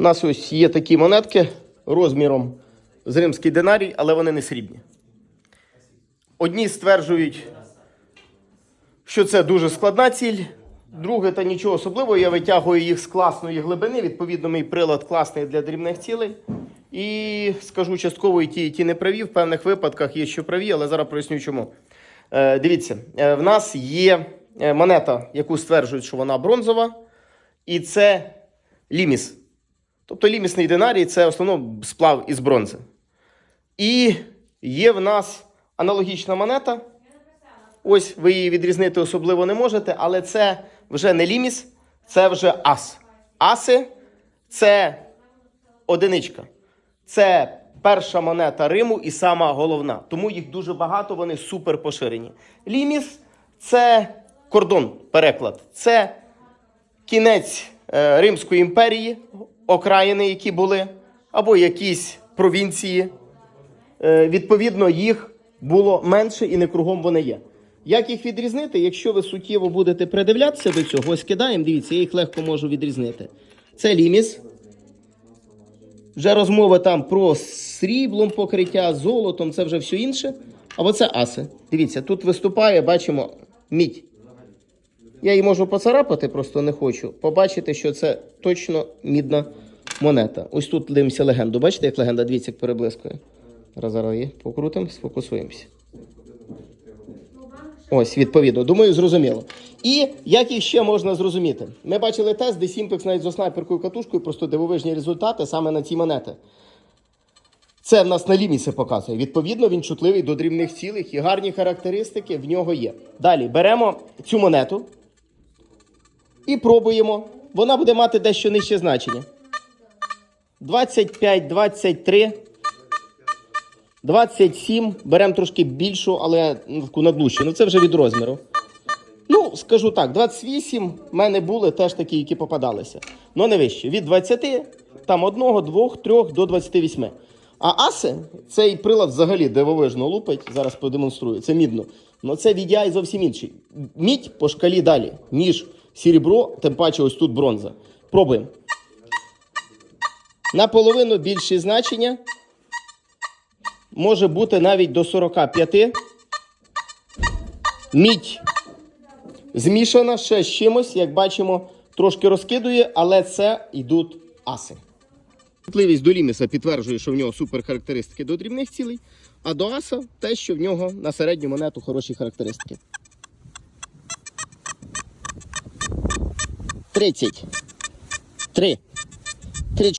У нас ось є такі монетки розміром з римський динарій, але вони не срібні. Одні стверджують, що це дуже складна ціль. Друге, та нічого особливого, я витягую їх з класної глибини. Відповідно, мій прилад класний для дрібних цілей. І скажу частково і ті, і ті не праві. В певних випадках є що праві, але зараз поясню чому. Е, дивіться, е, в нас є е, монета, яку стверджують, що вона бронзова, і це ліміс. Тобто лімісний динарій це основно сплав із бронзи. І є в нас аналогічна монета. Ось ви її відрізнити особливо не можете, але це вже не ліміс, це вже ас. Аси це одиничка. Це перша монета Риму і сама головна. Тому їх дуже багато, вони супер поширені. Ліміс це кордон, переклад. Це кінець е, Римської імперії, окраїни, які були, або якісь провінції. Е, відповідно, їх було менше і не кругом вони є. Як їх відрізнити? Якщо ви суттєво будете придивлятися до цього, ось кидаємо, дивіться, я їх легко можу відрізнити. Це ліміс. Вже розмова там про сріблом покриття, золотом, це вже все інше. Або це аси. Дивіться, тут виступає, бачимо, мідь. Я її можу поцарапати, просто не хочу. Побачити, що це точно мідна монета. Ось тут дивимося легенду. Бачите, як легенда? Дивіться, як переблискує. Зараз зараз її покрутимо, сфокусуємося. Ось, відповідно. Думаю, зрозуміло. І як їх ще можна зрозуміти? Ми бачили тест, де Сімпекс навіть зі снайперкою катушкою, просто дивовижні результати саме на ці монети. Це в нас на ліміси показує. Відповідно, він чутливий до дрібних цілих і гарні характеристики в нього є. Далі беремо цю монету і пробуємо. Вона буде мати дещо нижче значення. 25, 23, 27. Беремо трошки більшу, але таку надлущу. Ну це вже від розміру. Ну, скажу так, 28 в мене були теж такі, які попадалися. Ну не вище. Від 20, там 1, 2, 3 до 28. А аси, цей прилад взагалі дивовижно лупить. Зараз продемонструю. Це мідно. Ну це VDI зовсім інший. Мідь по шкалі далі, ніж серебро, тим паче ось тут бронза. Пробуємо. Наполовину більші значення. Може бути навіть до 45. Мідь змішана ще з чимось, як бачимо, трошки розкидує, але це йдуть аси. Чутливість до ліміса підтверджує, що в нього супер характеристики до дрібних цілей, а до аса те, що в нього на середню монету хороші характеристики. 30. 3.